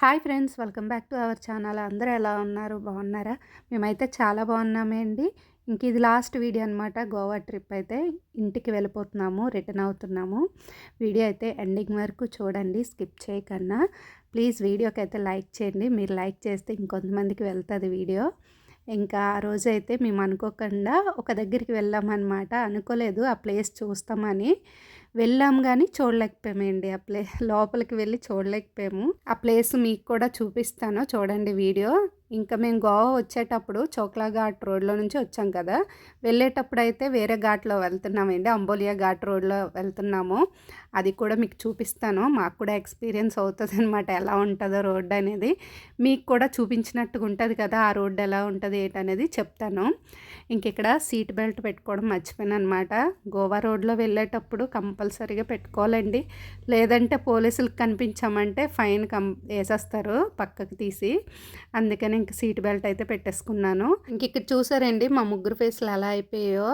Hi friends welcome back to our channel. అందరూ ఎలా ఉన్నారు? బాగున్నారా? మేమైతే చాలా బాగున్నామండి ఇంక ఇది లాస్ట్ వీడియో అనమాట గోవా ట్రిప్ అయితే ఇంటికి వెళ్ళిపోతున్నాము రిటర్న్ అవుతున్నాము. వీడియో అయితే ఎండింగ్ వరకు చూడండి స్కిప్ చేయకన్నా. ప్లీజ్ వీడియోకి అయితే లైక్ చేయండి. మీరు లైక్ చేస్తే ఇంకొంతమందికి వెళ్తుంది వీడియో. ఇంకా ఆ రోజు అయితే మేము అనుకోకుండా ఒక దగ్గరికి వెళ్ళామన్నమాట. అనుకోలేదు ఆ ప్లేస్ చూస్తామని. వెళ్ళాం కానీ చూడలేకపోయామండి ఆ ప్లే లోపలికి వెళ్ళి చూడలేకపోయాము. ఆ ప్లేస్ మీకు కూడా చూపిస్తాను. చూడండి వీడియో. ఇంకా మేము గోవా వచ్చేటప్పుడు చోక్లా ఘాట్ రోడ్లో నుంచి వచ్చాం కదా. వెళ్ళేటప్పుడు అయితే వేరే ఘాట్లో వెళ్తున్నామండి. అంబోలియా ఘాట్ రోడ్లో వెళ్తున్నాము. అది కూడా మీకు చూపిస్తాను. మాకు కూడా ఎక్స్పీరియన్స్ అవుతుంది అనమాట ఎలా ఉంటుందో రోడ్డు అనేది. మీకు కూడా చూపించినట్టుగా ఉంటుంది కదా ఆ రోడ్డు ఎలా ఉంటుంది ఏంటనేది చెప్తాను. ఇంక ఇక్కడ సీట్ బెల్ట్ పెట్టుకోవడం మర్చిపోయాను అనమాట గోవా రోడ్లో వెళ్ళేటప్పుడు కంపల్సరీగా పెట్టుకోవాలండి. లేదంటే పోలీసులకు కనిపించామంటే ఫైన్ కం వేసేస్తారు పక్కకు తీసి. అందుకని ఇంక సీట్ బెల్ట్ అయితే పెట్టేసుకున్నాను. ఇంక ఇక్కడ చూసారండి మా ముగ్గురు ఫేస్లు ఎలా అయిపోయాయో.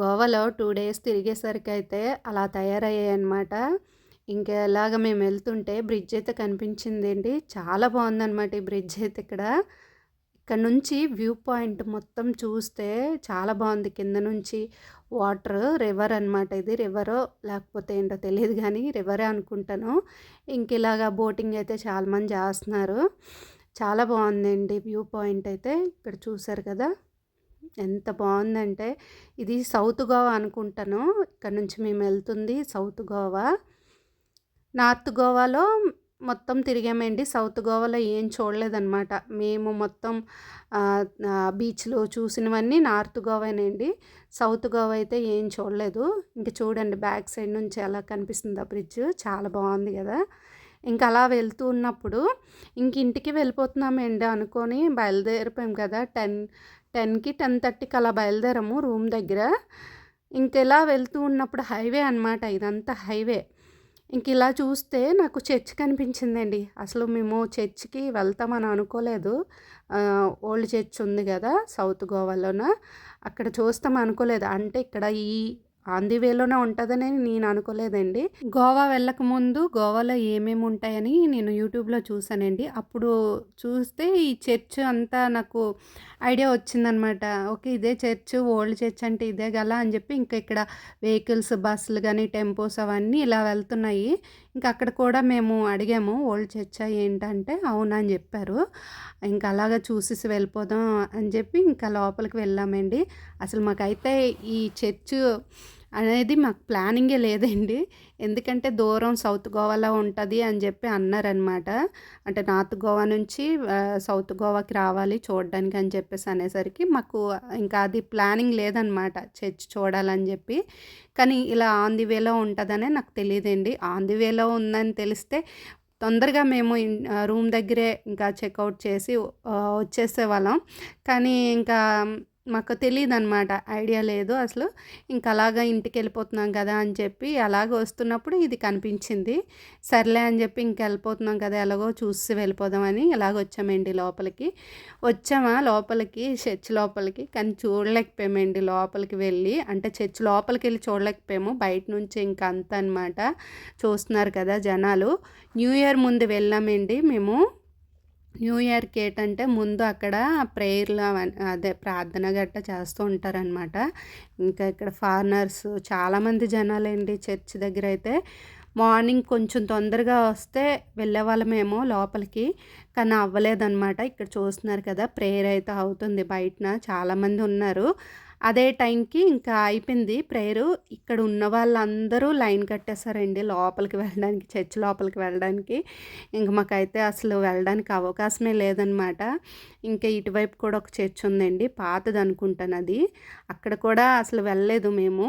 గోవాలో టూ డేస్ తిరిగేసరికి అయితే అలా తయారయ్యాయి అనమాట ఇంకా ఇలాగ మేము వెళ్తుంటే బ్రిడ్జ్ అయితే కనిపించింది అండి. చాలా బాగుందన్నమాట ఈ బ్రిడ్జ్ అయితే ఇక్కడ. ఇక్కడ నుంచి వ్యూ పాయింట్ మొత్తం చూస్తే చాలా బాగుంది. కింద నుంచి వాటర్ రివర్ అనమాట ఇది. రివరో లేకపోతే ఏంటో తెలియదు కానీ రివరే అనుకుంటాను. ఇంక ఇలాగా బోటింగ్ అయితే చాలామంది చేస్తున్నారు. చాలా బాగుందండి వ్యూ పాయింట్ అయితే ఇక్కడ చూసారు కదా. ఎంత బాగుందంటే ఇది సౌత్ గోవా అనుకుంటాను. ఇక్కడ నుంచి మేము వెళ్తుంది సౌత్ గోవా. నార్త్ గోవాలో మొత్తం తిరిగామండి. సౌత్ గోవాలో ఏం చూడలేదన్నమాట. మేము మొత్తం బీచ్లో చూసినవన్నీ నార్త్ గోవానండి. సౌత్ గోవా అయితే ఏం చూడలేదు. ఇంక చూడండి బ్యాక్ సైడ్ నుంచి ఎలా కనిపిస్తుంది ఆ బ్రిడ్జ్. చాలా బాగుంది కదా. ఇంకా అలా వెళ్తూ ఉన్నప్పుడు ఇంక ఇంటికి వెళ్ళిపోతున్నామండి అనుకొని బయలుదేరిపోయాం కదా. టెన్ టెన్కి టెన్ థర్టీకి అలా బయలుదేరాము రూమ్ దగ్గర. ఇంకెలా వెళ్తూ ఉన్నప్పుడు హైవే అనమాట ఇదంతా హైవే. ఇంక ఇలా చూస్తే నాకు చర్చ్ కనిపించిందండి. అసలు మేము చర్చ్కి వెళ్తామని అనుకోలేదు. ఓల్డ్ చర్చ్ ఉంది కదా సౌత్ గోవాలోన? అక్కడ చూస్తాం అనుకోలేదు. అంటే ఇక్కడ ఈ ఆన్ ది వేలోనే ఉంటుందని నేను అనుకోలేదండి. గోవా వెళ్ళక ముందు గోవాలో ఏమేమి ఉంటాయని నేను యూట్యూబ్లో చూసానండి. అప్పుడు చూస్తే ఈ చర్చ్ అంతా నాకు ఐడియా వచ్చిందనమాట. ఓకే ఇదే చర్చ్ ఓల్డ్ చర్చ్ అంటే ఇదే గల అని చెప్పి ఇంకా ఇక్కడ వెహికల్స్ బస్సులు కానీ టెంపోస్ అవన్నీ ఇలా వెళ్తున్నాయి. ఇంకా అక్కడ కూడా మేము అడిగాము ఓల్డ్ చర్చ్ ఏంటంటే అవునని చెప్పారు. ఇంకా అలాగా చూసేసి వెళ్ళిపోదాం అని చెప్పి ఇంకా లోపలికి వెళ్ళామండి. అసలు మాకైతే ఈ చర్చ్ అనేది మాకు ప్లానింగే లేదండి. ఎందుకంటే దూరం సౌత్ గోవాలో ఉంటుంది అని చెప్పి అన్నారనమాట అంటే నార్త్ గోవా నుంచి సౌత్ గోవాకి రావాలి చూడడానికి అని చెప్పేసి అనేసరికి మాకు ఇంకా అది ప్లానింగ్ లేదనమాట చర్చ్ చూడాలని చెప్పి. కానీ ఇలా ఆన్ ది వేలో ఉంటుందనే నాకు తెలియదండి. ఆన్ ది వేలో ఉందని తెలిస్తే తొందరగా మేము రూమ్ దగ్గరే ఇంకా చెక్అవుట్ చేసి వచ్చేసే వాళ్ళం కానీ ఇంకా మాకు తెలియదు అనమాట ఐడియా లేదు అసలు. ఇంకా అలాగా ఇంటికి వెళ్ళిపోతున్నాం కదా అని చెప్పి అలాగ వస్తున్నప్పుడు ఇది కనిపించింది. సర్లే అని చెప్పి ఇంక వెళ్ళిపోతున్నాం కదా ఎలాగో చూసి వెళ్ళిపోదామని ఇలాగ వచ్చామండి లోపలికి. వచ్చామా లోపలికి చర్చ్ లోపలికి కానీ చూడలేకపోయామండి లోపలికి వెళ్ళి. అంటే చర్చ్ లోపలికి వెళ్ళి చూడలేకపోయాము. బయట నుంచి ఇంకా అంత అనమాట చూస్తున్నారు కదా జనాలు. న్యూ ఇయర్ ముందు వెళ్ళామండి మేము. న్యూ ఇయర్కి ఏంటంటే ముందు అక్కడ ప్రేయర్లు అదే ప్రార్థన గట్ట చేస్తూ ఉంటారనమాట ఇంకా ఇక్కడ ఫారినర్స్ చాలామంది జనాలండి చర్చ్ దగ్గర అయితే మార్నింగ్ కొంచెం తొందరగా వస్తే వెళ్ళే వాళ్ళమేమో లోపలికి కానీ అవ్వలేదన్నమాట. ఇక్కడ చూస్తున్నారు కదా ప్రేయర్ అయితే అవుతుంది బయటన. చాలామంది ఉన్నారు. అదే టైంకి ఇంకా అయిపోయింది ప్రేయరు. ఇక్కడ ఉన్న వాళ్ళందరూ లైన్ కట్టేశారండి లోపలికి వెళ్ళడానికి చర్చ్ లోపలికి వెళ్ళడానికి. ఇంక మాకైతే అసలు వెళ్ళడానికి అవకాశమే లేదనమాట ఇంకా ఇటువైపు కూడా ఒక చర్చ్ ఉందండి పాతది అనుకుంటాను అది. అక్కడ కూడా అసలు వెళ్ళలేదు మేము.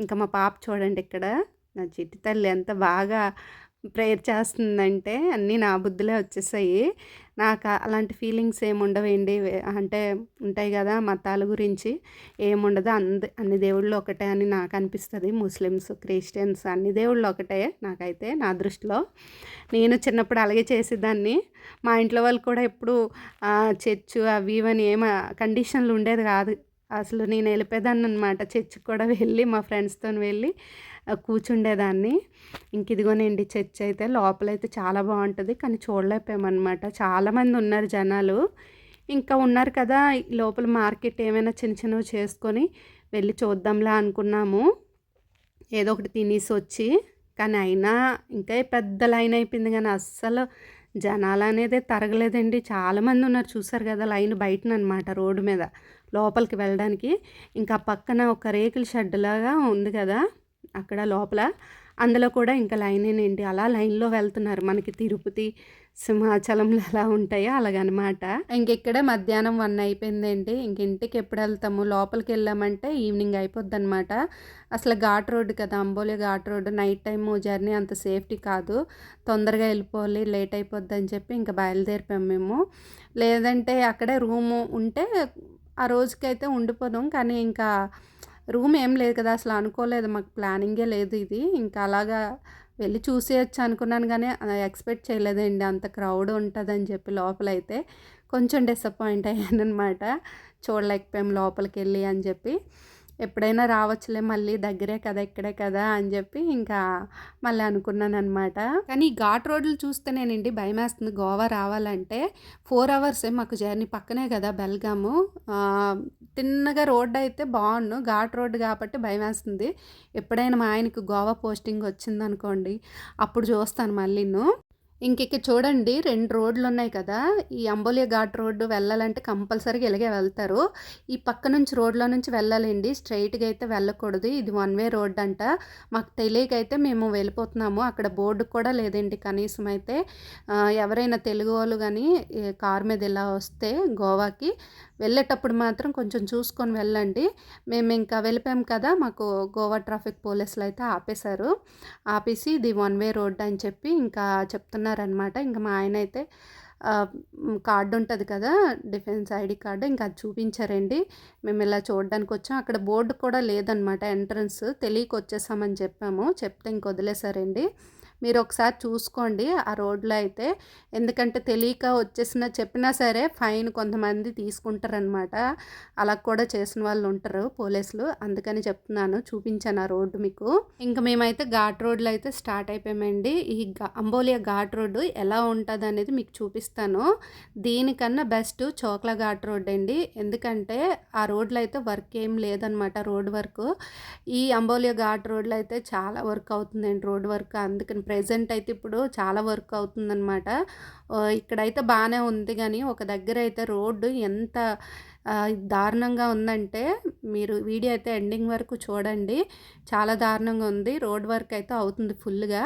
ఇంకా మా పాప చూడండి ఇక్కడ నా చిట్టి తల్లి ఎంత బాగా ప్రేయర్ చేస్తుందంటే అన్నీ నా బుద్ధులే వచ్చేసాయి. నాకు అలాంటి ఫీలింగ్స్ ఏముండవండి అంటే ఉంటాయి కదా మతాల గురించి. ఏముండదు అంద అన్ని దేవుళ్ళు ఒకటే అని నాకు అనిపిస్తుంది. ముస్లిమ్స్ క్రిస్టియన్స్ అన్ని దేవుళ్ళు ఒకటే నాకైతే నా దృష్టిలో. నేను చిన్నప్పుడు అలాగే చేసేదాన్ని. మా ఇంట్లో వాళ్ళు కూడా ఎప్పుడు చర్చ్ అవి ఇవని ఏమ కండిషన్లు ఉండేది కాదు. అసలు నేను వెళ్ళిపోయేదాన్ని అనమాట చర్చికి కూడా వెళ్ళి మా ఫ్రెండ్స్తో వెళ్ళి కూర్చుండేదాన్ని. ఇంక ఇదిగోనండి చర్చ్ అయితే లోపలైతే చాలా బాగుంటుంది కానీ చూడలేకపోయామన్నమాట. చాలామంది ఉన్నారు జనాలు. ఇంకా ఉన్నారు కదా లోపల మార్కెట్ ఏమైనా చిన్న చిన్నవి చేసుకొని వెళ్ళి చూద్దాంలా అనుకున్నాము. ఏదో ఒకటి తినేసి వచ్చి కానీ అయినా ఇంకా పెద్ద లైన్ అయిపోయింది కానీ అస్సలు జనాలు అనేది తరగలేదండి. చాలామంది ఉన్నారు చూసారు కదా లైన్ బయటనమాట రోడ్డు మీద లోపలికి వెళ్ళడానికి. ఇంకా పక్కన ఒక రేకుల షెడ్ లాగా ఉంది కదా అక్కడ లోపల. అందులో కూడా ఇంకా లైనేనండి అలా లైన్లో వెళ్తున్నారు. మనకి తిరుపతి సింహాచలంలో ఎలా ఉంటాయో అలాగనమాట. ఇంకెక్కడే మధ్యాహ్నం వన్ అయిపోయిందండి ఇంక ఇంటికి ఎప్పుడు వెళ్తాము లోపలికి వెళ్ళామంటే ఈవినింగ్ అయిపోద్ది అనమాట అసలు ఘాట్ రోడ్డు కదా Amboli ghat road night time journey అంత సేఫ్టీ కాదు. తొందరగా వెళ్ళిపోవాలి లేట్ అయిపోద్ది అని చెప్పి ఇంకా బయలుదేరిపాం మేము. లేదంటే అక్కడే రూము ఉంటే ఆ రోజుకైతే ఉండిపోదాం కానీ ఇంకా రూమ్ ఏం లేదు కదా అసలు అనుకోలేదు మాకు ప్లానింగే లేదు ఇది. ఇంకా అలాగా వెళ్ళి చూసేయచ్చు అనుకున్నాను కానీ ఎక్స్పెక్ట్ చేయలేదండి. అంత క్రౌడ్ ఉంటుందని చెప్పి లోపలైతే కొంచెం డిసప్పాయింట్ అయ్యాను అనమాట చూడలేకపోయాం లోపలికి వెళ్ళి అని చెప్పి. ఎప్పుడైనా రావచ్చులే మళ్ళీ దగ్గరే కదా ఇక్కడే కదా అని చెప్పి ఇంకా మళ్ళీ అనుకున్నాను అనమాట కానీ ఈ ఘాట్ రోడ్లు చూస్తేనేనండి భయం వేస్తుంది గోవా రావాలంటే ఫోర్ అవర్సే మాకు జర్నీ పక్కనే కదా బెల్గాము. తిన్నగా రోడ్డు అయితే బాగుండు. ఘాట్ రోడ్డు కాబట్టి భయం వేస్తుంది ఎప్పుడైనా మా ఆయనకి గోవా పోస్టింగ్ వచ్చిందనుకోండి అప్పుడు చూస్తాను మళ్ళీను. ఇంక ఇక్కడ చూడండి రెండు రోడ్లు ఉన్నాయి కదా ఈ అంబోలియా ఘాట్ రోడ్డు వెళ్ళాలంటే కంపల్సరీగా ఇలాగే వెళ్తారు. ఈ పక్క నుంచి రోడ్లో నుంచి వెళ్ళాలండి స్ట్రైట్గా అయితే వెళ్ళకూడదు ఇది వన్ వే రోడ్ అంట. మాకు తెలియక అయితే మేము వెళ్ళిపోతున్నాము అక్కడ బోర్డు కూడా లేదండి కనీసం అయితే. ఎవరైనా తెలుగు వాళ్ళు కానీ కార్ మీద ఇలా వస్తే గోవాకి వెళ్ళేటప్పుడు మాత్రం కొంచెం చూసుకొని వెళ్ళండి. మేము ఇంకా వెళ్ళిపోయాం కదా మాకు గోవా ట్రాఫిక్ పోలీసులు అయితే ఆపేశారు. ఆపేసి ఇది వన్ వే రోడ్ అని చెప్పి ఇంకా చెప్తున్నారనమాట ఇంకా మా ఆయన అయితే కార్డు ఉంటుంది కదా డిఫెన్స్ ఐడి కార్డు ఇంకా అది చూపించారండి. మేము ఇలా చూడడానికి వచ్చాం. అక్కడ బోర్డు కూడా లేదనమాట ఎంట్రన్స్ తెలియక వచ్చేసామని చెప్పాము. చెప్తే ఇంక వదిలేసారండి మీరు ఒకసారి చూసుకోండి ఆ రోడ్లో అయితే. ఎందుకంటే తెలియక వచ్చేసిన చెప్పినా సరే ఫైన్ కొంతమంది తీసుకుంటారనమాట అలా కూడా చేసిన వాళ్ళు ఉంటారు పోలీసులు. అందుకని చెప్తున్నాను చూపించాను ఆ రోడ్డు మీకు. ఇంకా మేమైతే ఘాట్ రోడ్లో అయితే స్టార్ట్ అయిపోయామండి. ఈ అంబోలియా ఘాట్ రోడ్డు ఎలా ఉంటుంది అనేది మీకు చూపిస్తాను. దీనికన్నా బెస్ట్ చోక్లా ఘాట్ రోడ్ అండి. ఎందుకంటే ఆ రోడ్లో అయితే వర్క్ ఏం లేదనమాట రోడ్ వర్క్. ఈ అంబోలియా ఘాట్ రోడ్లో అయితే చాలా వర్క్ అవుతుందండి రోడ్ వర్క్. అందుకని ప్రెజెంట్ అయితే ఇప్పుడు చాలా వర్క్ అవుతుందన్నమాట. ఇక్కడైతే బాగానే ఉంది కానీ ఒక దగ్గర అయితే రోడ్డు ఎంత దారుణంగా ఉందంటే మీరు వీడియో అయితే ఎండింగ్ వరకు చూడండి. చాలా దారుణంగా ఉంది. రోడ్ వర్క్ అయితే అవుతుంది ఫుల్గా.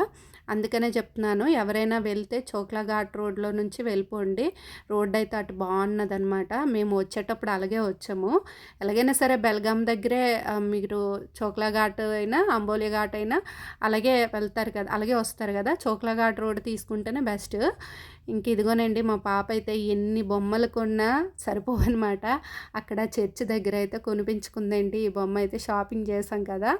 అందుకనే చెప్తున్నాను ఎవరైనా వెళ్తే చోక్లా ఘాట్ రోడ్లో నుంచి వెళ్ళిపోండి. రోడ్ అయితే అటు బాగున్నదనమాట మేము వచ్చేటప్పుడు అలాగే వచ్చాము. ఎలాగైనా సరే బెల్గాం దగ్గరే మీరు చోక్లా ఘాట్ అయినా అంబోలి ఘాట్ అయినా అలాగే వెళ్తారు కదా అలాగే వస్తారు కదా. చోక్లా ఘాట్ రోడ్ తీసుకుంటేనే బెస్ట్. ఇంక ఇదిగోనండి మా పాప అయితే ఎన్ని బొమ్మలు కొన్నా సరిపోవన్నమాట అక్కడ చర్చ్ దగ్గర అయితే కొనిపించుకుందండి. ఈ బొమ్మ అయితే షాపింగ్ చేసాం కదా.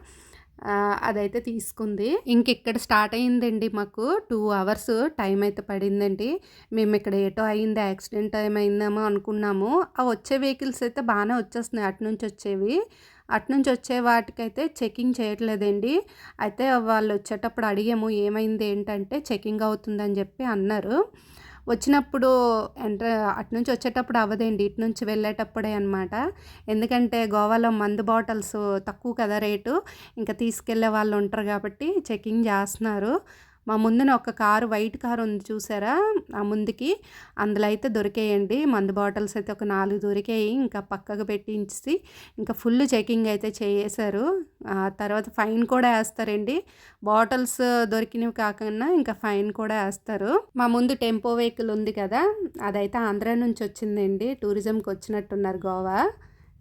అదైతే తీసుకుంది. ఇంక ఇక్కడ స్టార్ట్ అయిందండి మాకు టూ అవర్స్ టైం అయితే పడిందండి. మేము ఇక్కడ ఏటో అయింది యాక్సిడెంట్ ఏమైందేమో అనుకున్నాము. ఆ వచ్చే వెహికల్స్ అయితే బాగానే వచ్చేస్తున్నాయి అటు నుంచి వచ్చేవి. అటు నుంచి వచ్చే వాటికైతే చెకింగ్ చేయట్లేదండి. అయితే వాళ్ళు వచ్చేటప్పుడు అడిగాము ఏమైంది ఏంటంటే చెకింగ్ అవుతుందని చెప్పి అన్నారు. వచ్చినప్పుడు ఎంటర్ అటు నుంచి వచ్చేటప్పుడు అవ్వదండి. ఇటు నుంచి వెళ్ళేటప్పుడే అనమాట ఎందుకంటే గోవాలో మందు బాటిల్స్ తక్కువ కదా రేటు. ఇంకా తీసుకెళ్ళే వాళ్ళు ఉంటారు కాబట్టి చెకింగ్ చేస్తున్నారు. మా ముందున ఒక కారు వైట్ కారు ఉంది చూసారా? ఆ ముందుకి అందులో అయితే దొరికేయండి. మందు బాటిల్స్ అయితే ఒక నాలుగు దొరికాయి ఇంకా పక్కకు పెట్టించి ఇంకా ఫుల్ చెకింగ్ అయితే చేశారు తర్వాత ఫైన్ కూడా వేస్తారండి. బాటిల్స్ దొరికినవి కాకుండా ఇంకా ఫైన్ కూడా వేస్తారు. మా ముందు టెంపో వెహికల్ ఉంది కదా అదైతే ఆంధ్ర నుంచి వచ్చిందండి. టూరిజంకి వచ్చినట్టున్నారు గోవా.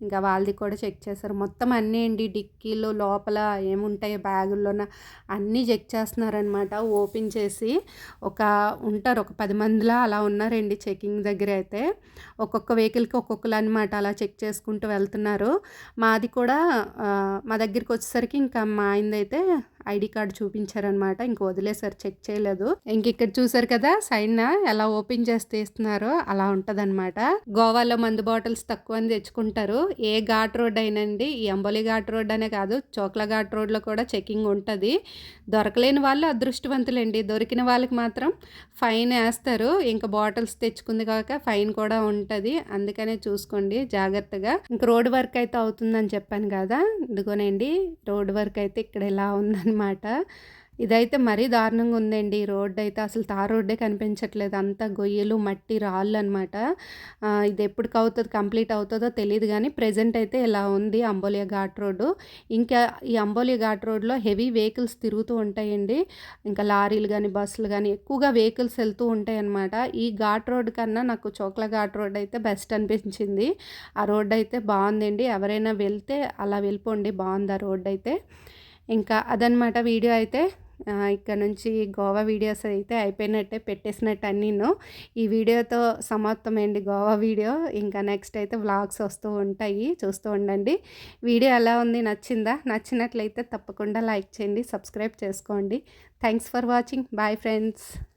ఇంకా వాళ్ళది కూడా చెక్ చేశారు మొత్తం అన్నీ అండి డిక్కీలు లోపల ఏముంటాయి బ్యాగుల్లోన అన్నీ చెక్ చేస్తున్నారనమాట ఓపెన్ చేసి ఒక ఉంటారు. ఒక పది మందిలా అలా ఉన్నారండి చెకింగ్ దగ్గర అయితే. ఒక్కొక్క వెహికల్కి ఒక్కొక్కరు అనమాట అలా చెక్ చేసుకుంటూ వెళ్తున్నారు. మాది కూడా మా దగ్గరికి వచ్చేసరికి ఇంకా మా ఆయనదైతే ఐడి కార్డు చూపించారనమాట. ఇంక వదిలేసారు చెక్ చేయలేదు. ఇంక ఇక్కడ చూసారు కదా సైన్ ఎలా ఓపెన్ చేస్తే ఇస్తున్నారో అలా ఉంటదన్నమాట గోవాలో మందు బాటిల్స్ తక్కువ అని తెచ్చుకుంటారు. ఏ ఘాట్ రోడ్ అయినండి ఈ అంబోలి ఘాట్ రోడ్ అనే కాదు చోక్ల ఘాట్ రోడ్లో కూడా చెకింగ్ ఉంటుంది. దొరకలేని వాళ్ళు అదృష్టవంతులండి. దొరికిన వాళ్ళకి మాత్రం ఫైన్ వేస్తారు. ఇంకా బాటిల్స్ తెచ్చుకుంది కాక ఫైన్ కూడా ఉంటుంది. అందుకనే చూసుకోండి జాగ్రత్తగా. ఇంక రోడ్ వర్క్ అయితే అవుతుందని చెప్పాను కదా ఇదిగోనండి రోడ్ వర్క్ అయితే ఇక్కడ ఎలా అనమాట ఇదైతే మరీ దారుణంగా ఉందండి. రోడ్డు అయితే అసలు తార్ రోడ్డే కనిపించట్లేదు. అంతా గొయ్యలు మట్టి రాళ్ళు అనమాట ఇది ఎప్పటికి అవుతుంది కంప్లీట్ అవుతుందో తెలియదు కానీ ప్రజెంట్ అయితే ఇలా ఉంది అంబోలియా ఘాట్ రోడ్డు. ఇంకా ఈ అంబోలియా ఘాట్ రోడ్లో హెవీ వెహికల్స్ తిరుగుతూ ఉంటాయండి. ఇంకా లారీలు కానీ బస్సులు కానీ ఎక్కువగా వెహికల్స్ వెళ్తూ ఉంటాయి అనమాట ఈ ఘాట్ రోడ్ కన్నా నాకు చోక్ల ఘాట్ రోడ్ అయితే బెస్ట్ అనిపించింది. ఆ రోడ్డు అయితే బాగుందండి. ఎవరైనా వెళ్తే అలా వెళ్ళిపోండి. బాగుంది ఆ రోడ్ అయితే ఇంకా అదనమాట వీడియో అయితే ఇక్కడ నుంచి గోవా వీడియోస్ అయితే అయిపోయినట్టే పెట్టేసినట్టు అన్నీను. ఈ వీడియోతో సమాప్తమైంది గోవా వీడియో. ఇంకా నెక్స్ట్ అయితే వ్లాగ్స్ వస్తూ ఉంటాయి. చూస్తూ ఉండండి. వీడియో ఎలా ఉంది? నచ్చిందా? నచ్చినట్లయితే తప్పకుండా లైక్ చేయండి సబ్స్క్రైబ్ చేసుకోండి. Thanks for watching. Bye friends.